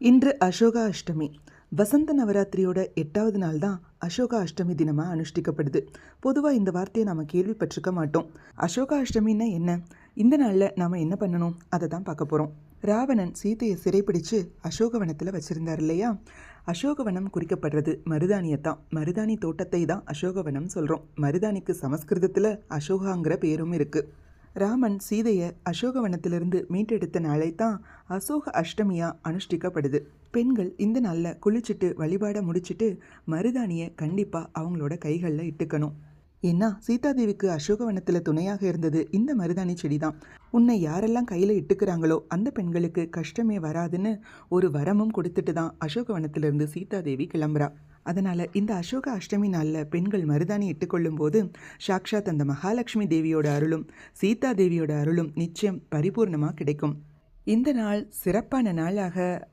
இன்று அசோகா அஷ்டமி வசந்த நவராத்திரியோட எட்டாவது நாள் தான் அசோகா அஷ்டமி தினமாக அனுஷ்டிக்கப்படுது. பொதுவாக இந்த வார்த்தையை நாம் கேள்விப்பட்டிருக்க மாட்டோம். அசோகா அஷ்டமின்னா என்ன? இந்த நாளில் நாம் என்ன பண்ணணும்? அதை தான் பார்க்க போகிறோம் ராவணன் சீதையை சிறைப்பிடிச்சு அசோகவனத்தில் வச்சுருந்தார் இல்லையா? அசோகவனம் குறிக்கப்படுறது மருதானியத்தான் மருதாணி தோட்டத்தை தான் அசோகவனம் சொல்கிறோம் மருதாணிக்கு சமஸ்கிருதத்தில் அசோகாங்கிற பேரும் இருக்குது ராமன் சீதையை அசோகவனத்திலிருந்து மீட்டெடுத்த நாளை தான் அசோக அஷ்டமியாக அனுஷ்டிக்கப்படுது. பெண்கள் இந்த நாளில் குளிச்சுட்டு வழிபாட முடிச்சிட்டு மருதாணியை கண்டிப்பாக அவங்களோட கைகளில் இட்டுக்கணும். ஏன்னா சீதாதேவிக்கு அசோகவனத்தில் துணையாக இருந்தது இந்த மருதாணி செடி தான் உன்னை யாரெல்லாம் கையில் இட்டுக்கிறாங்களோ அந்த பெண்களுக்கு கஷ்டமே வராதுன்னு ஒரு வரமும் கொடுத்துட்டு தான் அசோகவனத்திலிருந்து சீதாதேவி கிளம்புறா. அதனால் இந்த அசோக அஷ்டமி நாளில் பெண்கள் மருதாணி இட்டுக்கொள்ளும் போது சாக்ஷாத் அந்த மகாலட்சுமி தேவியோட அருளும் சீதா தேவியோட அருளும் நிச்சயம் பரிபூர்ணமாக கிடைக்கும். இந்த நாள் சிறப்பான நாளாக